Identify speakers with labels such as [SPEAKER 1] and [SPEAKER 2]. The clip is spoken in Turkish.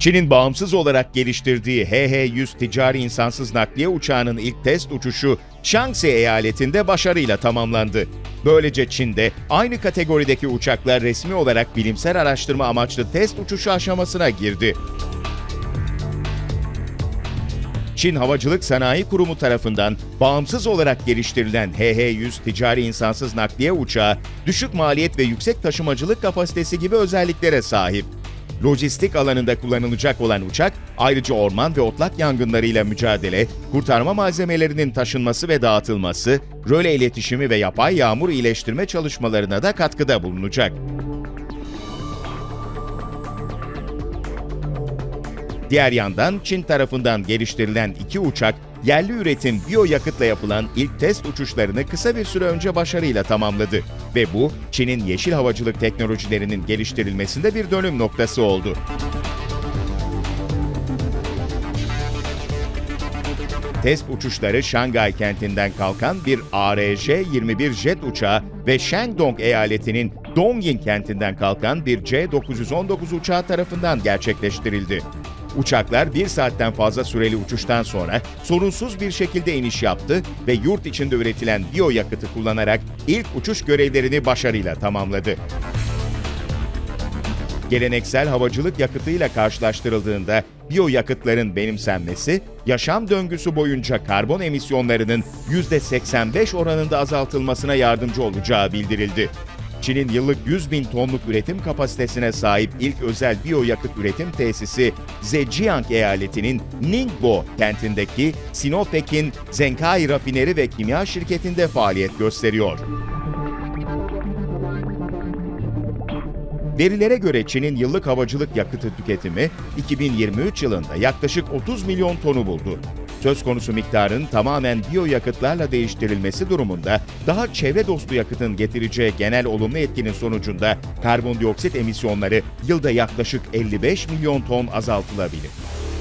[SPEAKER 1] Çin'in bağımsız olarak geliştirdiği HH-100 ticari insansız nakliye uçağının ilk test uçuşu Shaanxi eyaletinde başarıyla tamamlandı. Böylece Çin'de aynı kategorideki uçaklar resmi olarak bilimsel araştırma amaçlı test uçuşu aşamasına girdi. Çin Havacılık Sanayi Kurumu tarafından bağımsız olarak geliştirilen HH-100 ticari insansız nakliye uçağı, düşük maliyet ve yüksek taşımacılık kapasitesi gibi özelliklere sahip. Lojistik alanında kullanılacak olan uçak, ayrıca orman ve otlak yangınlarıyla mücadele, kurtarma malzemelerinin taşınması ve dağıtılması, röle iletişimi ve yapay yağmur iyileştirme çalışmalarına da katkıda bulunacak. Diğer yandan Çin tarafından geliştirilen iki uçak, yerli üretim biyoyakıtla yapılan ilk test uçuşlarını kısa bir süre önce başarıyla tamamladı. Ve bu, Çin'in yeşil havacılık teknolojilerinin geliştirilmesinde bir dönüm noktası oldu. Test uçuşları Şangay kentinden kalkan bir ARJ-21 jet uçağı ve Shandong eyaletinin Dongying kentinden kalkan bir C-919 uçağı tarafından gerçekleştirildi. Uçaklar bir saatten fazla süreli uçuştan sonra sorunsuz bir şekilde iniş yaptı ve yurt içinde üretilen biyoyakıtı kullanarak ilk uçuş görevlerini başarıyla tamamladı. Geleneksel havacılık yakıtıyla karşılaştırıldığında biyoyakıtların benimsenmesi, yaşam döngüsü boyunca karbon emisyonlarının %85 oranında azaltılmasına yardımcı olacağı bildirildi. Çin'in yıllık 100 bin tonluk üretim kapasitesine sahip ilk özel biyoyakıt üretim tesisi Zhejiang eyaletinin Ningbo kentindeki Sinopec'in Zenkai rafineri ve kimya şirketinde faaliyet gösteriyor. Verilere göre Çin'in yıllık havacılık yakıtı tüketimi 2023 yılında yaklaşık 30 milyon tonu buldu. Söz konusu miktarın tamamen biyoyakıtlarla değiştirilmesi durumunda daha çevre dostu yakıtın getireceği genel olumlu etkinin sonucunda karbondioksit emisyonları yılda yaklaşık 55 milyon ton azaltılabilir.